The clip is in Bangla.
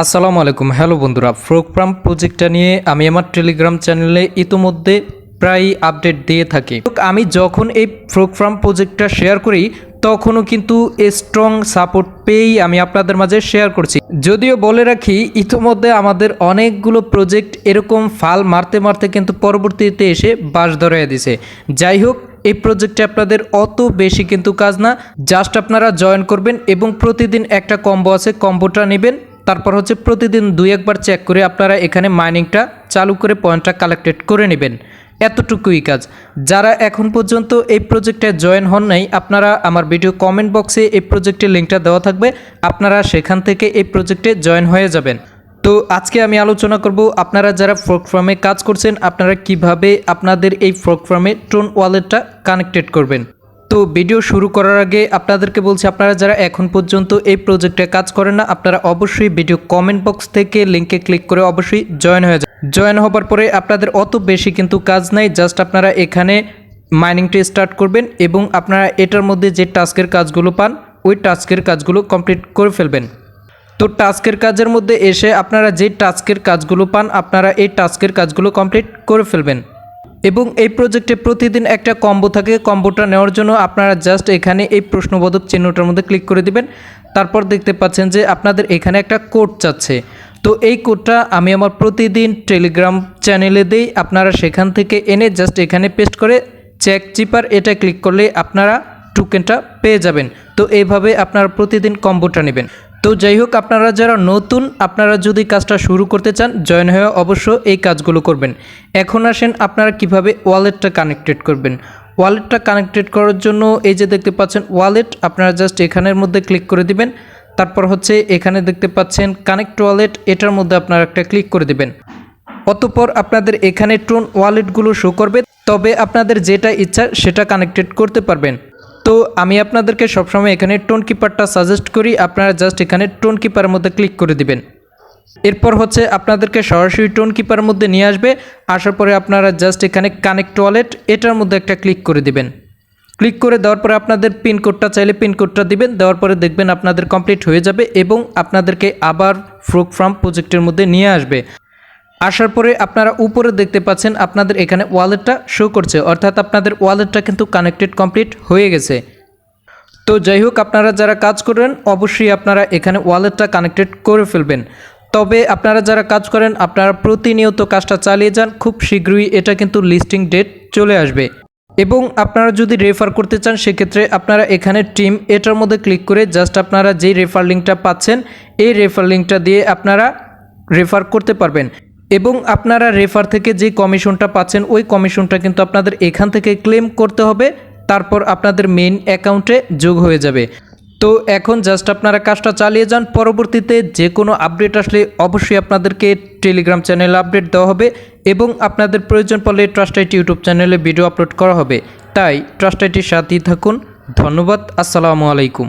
আসসালামু আলাইকুম। হ্যালো বন্ধুরা ফ্রোগ্রাম প্রজেক্টটা নিয়ে আমি আমার টেলিগ্রাম চ্যানেলে ইতোমধ্যে প্রায় আপডেট দিয়ে থাকি। আমি যখন এই ফ্রোগ্রাম প্রজেক্টটা শেয়ার করি, তখনও কিন্তু স্ট্রং সাপোর্ট পেয়েই আমি আপনাদের মাঝে শেয়ার করছি। যদিও বলে রাখি, ইতোমধ্যে আমাদের অনেকগুলো প্রজেক্ট এরকম ফাল মারতে মারতে কিন্তু পরবর্তীতে এসে বাস ধরাইয়া দিছে। যাই হোক, এই প্রজেক্টে আপনাদের অত বেশি কিন্তু কাজ না। জাস্ট আপনারা জয়েন করবেন এবং প্রতিদিন একটা কম্বো আছে কম্বোটা নেবেন। তারপর হচ্ছে প্রতিদিন দুই একবার চেক করে আপনারা এখানে মাইনিংটা চালু করে পয়েন্টটা কালেক্টেড করে নেবেন। এতটুকুই কাজ। যারা এখন পর্যন্ত এই প্রজেক্টে জয়েন হন নাই, আপনারা আমার ভিডিও কমেন্ট বক্সে এই প্রজেক্টের লিঙ্কটা দেওয়া থাকবে। আপনারা সেখান থেকে এই প্রজেক্টে জয়েন হয়ে যাবেন। তো আজকে আমি আলোচনা করব আপনারা যারা ফোর্ক ফার্মে কাজ করছেন, আপনারা কীভাবে আপনাদের এই ফোর্ক ফার্মে টোন ওয়ালেটটা কানেক্টেড করবেন। তো ভিডিও শুরু করার আগে আপনাদেরকে বলছি, আপনারা যারা এখন পর্যন্ত এই প্রজেক্টে কাজ করেন না, আপনারা অবশ্যই ভিডিও কমেন্ট বক্স থেকে লিঙ্কে ক্লিক করে অবশ্যই জয়েন হয়ে যান। জয়েন হবার পরে আপনাদের অত বেশি কিন্তু কাজ নাই জাস্ট আপনারা এখানে মাইনিংটি স্টার্ট করবেন এবং আপনারা এটার মধ্যে যে টাস্কের কাজগুলো পান, ওই টাস্কের কাজগুলো কমপ্লিট করে ফেলবেন। তো টাস্কের কাজের মধ্যে এসে আপনারা যে টাস্কের কাজগুলো পান, আপনারা এই টাস্কের কাজগুলো কমপ্লিট করে ফেলবেন। এবং এই প্রজেক্টে প্রতিদিন একটা কম্বো থাকে কম্বোটা নেওয়ার জন্য আপনারা জাস্ট এখানে এই প্রশ্নবোধক চিহ্নটার মধ্যে ক্লিক করে দিবেন। তারপর দেখতে পাচ্ছেন যে আপনাদের এখানে একটা কোড চাচ্ছে। তো এই কোডটা আমি আমার প্রতিদিন টেলিগ্রাম চ্যানেলে দেই, আপনারা সেখান থেকে এনে জাস্ট এখানে পেস্ট করে চেক চিপার এটা ক্লিক করলে আপনারা টোকেনটা পেয়ে যাবেন। তো এইভাবে আপনারা প্রতিদিন কম্বোটা নেবেন। তো যাই হোক, আপনারা যারা নতুন, আপনারা যদি কাজটা শুরু করতে চান, জয়েন হয়ে অবশ্য এই কাজগুলো করবেন। এখন আসেন আপনারা কীভাবে ওয়ালেটটা কানেক্টেড করবেন। ওয়ালেটটা কানেক্টেড করার জন্য এই যে দেখতে পাচ্ছেন, ওয়ালেট আপনারা জাস্ট এখানের মধ্যে ক্লিক করে দিবেন। তারপর হচ্ছে এখানে দেখতে পাচ্ছেন, কানেক্ট ওয়ালেট, এটার মধ্যে আপনারা একটা ক্লিক করে দিবেন। অতপর আপনাদের এখানে টোন ওয়ালেটগুলো শো করবে, তবে আপনাদের যেটা ইচ্ছা সেটা কানেক্টেড করতে পারবেন। তো আমি আপনাদেরকে সবসময় এখানে টোন কিপারটা সাজেস্ট করি, আপনারা জাস্ট এখানে টোন কিপারের মধ্যে ক্লিক করে দিবেন। এরপর হচ্ছে আপনাদেরকে সরাসরি টোন কিপারের মধ্যে নিয়ে আসবে, আসার পরে আপনারা জাস্ট এখানে কানেক্ট ওয়ালেট এটার মধ্যে একটা ক্লিক করে দিবেন। ক্লিক করে দেওয়ার পরে আপনাদের পিনকোডটা চাইলে পিনকোডটা দিবেন, দেওয়ার পরে দেখবেন আপনাদের কমপ্লিট হয়ে যাবে এবং আপনাদেরকে আবার ফ্রুক ফার্ম প্রজেক্টের মধ্যে নিয়ে আসবে। আসার পরে আপনারা উপরে দেখতে পাচ্ছেন আপনাদের এখানে ওয়ালেটটা শো করছে। অর্থাৎ আপনাদের ওয়ালেটটা কিন্তু কানেক্টেড কমপ্লিট হয়ে গেছে। তো যাই হোক, আপনারা যারা কাজ করেন, অবশ্যই আপনারা এখানে ওয়ালেটটা কানেক্টেড করে ফেলবেন। তবে আপনারা যারা কাজ করেন, আপনারা প্রতিনিয়ত কাজটা চালিয়ে যান, খুব শীঘ্রই এটা কিন্তু লিস্টিং ডেট চলে আসবে। এবং আপনারা যদি রেফার করতে চান, সেক্ষেত্রে আপনারা এখানে টিম এটার মধ্যে ক্লিক করে জাস্ট আপনারা যেই রেফার লিঙ্কটা পাচ্ছেন, এই রেফার লিঙ্কটা দিয়ে আপনারা রেফার করতে পারবেন। এবং আপনারা রেফার থেকে যে কমিশনটা পাচ্ছেন, ওই কমিশনটা কিন্তু আপনাদের এখান থেকে ক্লেম করতে হবে, তারপর আপনাদের মেইন অ্যাকাউন্টে যোগ হয়ে যাবে। তো এখন জাস্ট আপনারা কাজটা চালিয়ে যান, পরবর্তীতে যে কোনো আপডেট আসলে অবশ্যই আপনাদেরকে টেলিগ্রাম চ্যানেলে আপডেট দেওয়া হবে এবং আপনাদের প্রয়োজন পড়লে ট্রাস্টাইট ইউটিউব চ্যানেলে ভিডিও আপলোড করা হবে। তাই ট্রাস্টাইটির সাথেই থাকুন, ধন্যবাদ, আসসালামু আলাইকুম।